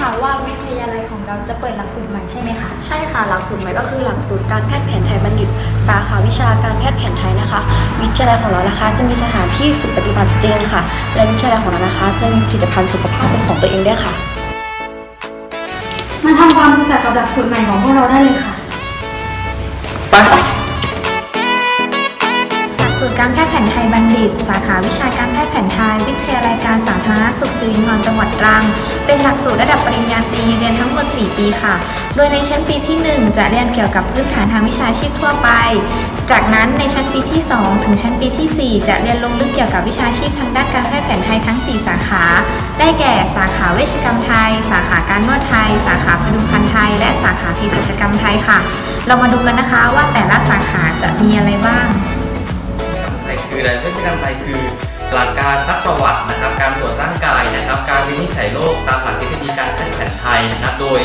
ข่าวว่าวิทยาลัยของเราจะเปิดหลักสูตรใหม่ใช่ไหมคะ ใช่ค่ะหลักสูตรใหม่ก็คือหลักสูตรการแพทย์แผนไทยบัณฑิต สาขาวิชาการแพทย์แผนไทยนะคะ วิทยาลัยของเรานะคะ จะมีสถานที่ฝึกปฏิบัติจริงค่ะ และวิทยาลัยของเรานะคะ จะมีผลิตภัณฑ์สุขภาพเป็นของตัวเองด้วยค่ะ มาทำความรู้จักกับหลักสูตรใหม่ของพวกเราได้เลยค่ะ ไป หลักสูตรการแพทย์แผนไทยบัณฑิต สาขาวิชาการแพทย์แผนไทย วิทยาลัย การสาธารณสุขสิรินธรจังหวัดตรัง เป็นหลักสูตรระดับปริญญาตรีเรียนทั้งหมด 4 ปีค่ะ โดยในชั้นปีที่ 1 จะเรียนเกี่ยวกับพื้นฐานทางวิชาชีพทั่วไป จากนั้นในชั้นปีที่ 2 ถึงชั้นปีทีสี่4 จะเรียนลงลึกเกี่ยวกับวิชาชีพทางด้านการแพทย์แผนไทยทั้ง 4 สาขา ได้แก่สาขาเวชกรรมไทย สาขาการนวดไทย สาขาพดุงคันธ์ไทย และสาขาเภสัชกรรมไทยค่ะ เรามาดูกันนะคะว่าแต่ละสาขาจะมีอะไรบ้างไทยคืออะไรพฤติกรรมไทยคือหลักการซักประวัตินะ การตรวจร่างกายนะครับ การวินิจฉัยโรคตามหลักทฤษฎีการแพทย์แผนไทยนะครับ โดย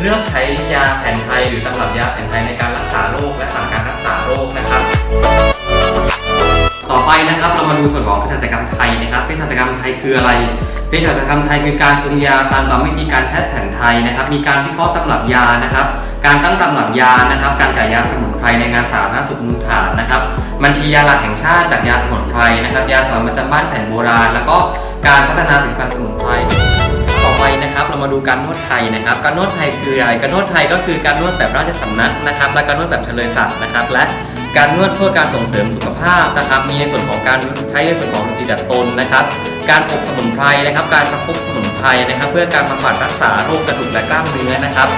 เลือกใช้ยาแผนไทย หรือตำรับยาแผนไทยในการรักษาโรคและสั่งการรักษาโรคนะครับ ต่อไปนะครับเรามาดูส่วนของเภสัชกรรมไทยนะครับเภสัชกรรมไทยคืออะไรเภสัชกรรมไทยคือการปรุงยาตามกรรมวิธีการแพทย์แผนไทยนะครับ มีการวิเคราะห์ตำรับยานะครับ การตั้งตำรับยานะครับ การจ่ายยาสมุนไพรในงานสาธารณสุขมูลฐานนะครับ บัญชียาหลักแห่งชาติจากยาสมุนไพรนะครับ ยาสามัญประจำบ้านแผนโบราณ แล้วก็ การพัฒนาผลิตภัณฑ์สมุนไพรต่อไปนะครับเรามาดูการนวดไทยนะครับ การนวดไทยคืออะไรการนวดไทยก็คือการนวดแบบราชสำนักนะครับ และการนวดแบบเฉลยศักดิ์นะครับ และการนวดเพื่อการส่งเสริมสุขภาพนะครับ มีในส่วนของการใช้ในส่วนของสีดัดตนนะครับ การอบสมุนไพรนะครับ การประคบสมุนไพรนะครับ เพื่อการบำบัดรักษาโรคกระดูกและกล้ามเนื้อนะครับ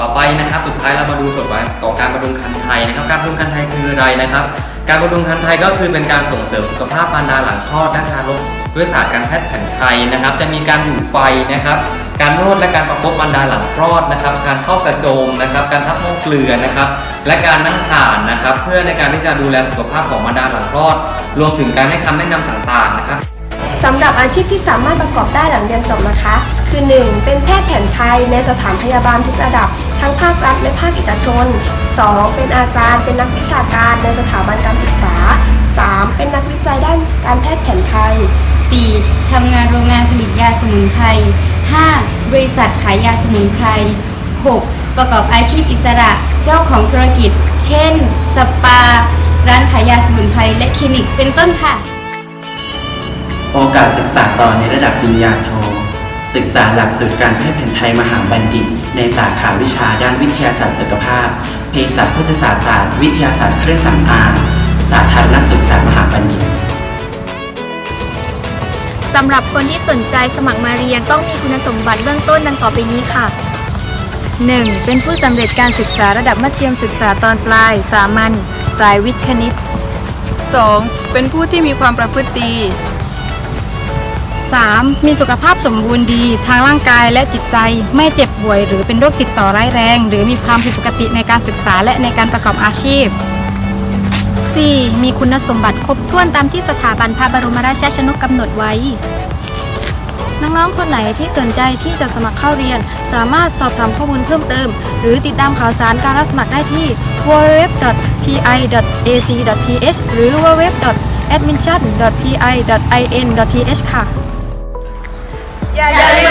ต่อไปนะครับสุดท้ายเรามาดูส่วนของการบำรุงคันไทยนะครับ การบำรุงคันไทยคืออะไรนะครับ การบำรุงคันไทยก็คือเป็นการส่งเสริมสุขภาพมารดาหลังคลอดและทารกด้วยศาสตร์การแพทย์แผนไทยนะครับ จะมีการอยู่ไฟนะครับ การนวดและการประคบมารดาหลังคลอดนะครับ การเข้ากระโจมนะครับ การทับหม้อเกลือนะครับ และการนั่งถ่านนะครับ เพื่อในการที่จะดูแลสุขภาพของมารดาหลังคลอด รวมถึงการให้คำแนะนำต่างๆนะครับสำหรับอาชีพที่สามารถประกอบได้หลังเรียนจบนะคะ คือ 1. เป็นแพทย์แผนไทยในสถานพยาบาลทุกระดับ ทั้งภาครัฐและภาคเอกชน 2. เป็นอาจารย์เป็นนักวิชาการในสถาบันการศึกษา 3. เป็นนักวิจัยด้านการแพทย์แผนไทย 4. ทำงานโรงงานผลิตยาสมุนไพร 5. บริษัทขายยาสมุนไพร 6. ประกอบอาชีพอิสระเจ้าของธุรกิจ เช่น สปา ร้านขายยาสมุนไพรและคลินิกเป็นต้นค่ะ โอกาสศึกษาต่อในระดับปริญญาโท ศึกษาหลักสูตรการแพทย์แผนไทยมหาบัณฑิต ในสาขาวิชาด้านวิทยาศาสตร์สุขภาพ เภสัชพฤกษศาสตร์ศาสตร์ วิทยาศาสตร์เครื่องสำอางสาธารณสุขศาสตร์มหาบัณฑิตสำหรับคนที่สนใจสมัครมาเรียนต้องมีคุณสมบัติเบื้องต้นดังต่อไปนี้ค่ะ 1. เป็นผู้สำเร็จการศึกษาระดับมัธยมศึกษาตอนปลาย สามัญสายวิทย์คณิต 2. เป็นผู้ที่มีความประพฤติดี 3. มีสุขภาพสมบูรณ์ดี ทางร่างกายและจิตใจ ไม่เจ็บป่วย หรือเป็นโรคติดต่อร้ายแรง หรือมีความผิดปกติในการศึกษาและในการประกอบอาชีพ 4. มีคุณสมบัติครบถ้วนตามที่สถาบันพระบรมราชชนกกำหนดไว้ น้องๆ คนไหนที่สนใจที่จะสมัครเข้าเรียน สามารถสอบถามข้อมูลเพิ่มเติม หรือติดตามข่าวสารการรับสมัครได้ที่ www.pi.ac.th หรือ www.admission.pi.in.th ค่ะ อย่าลื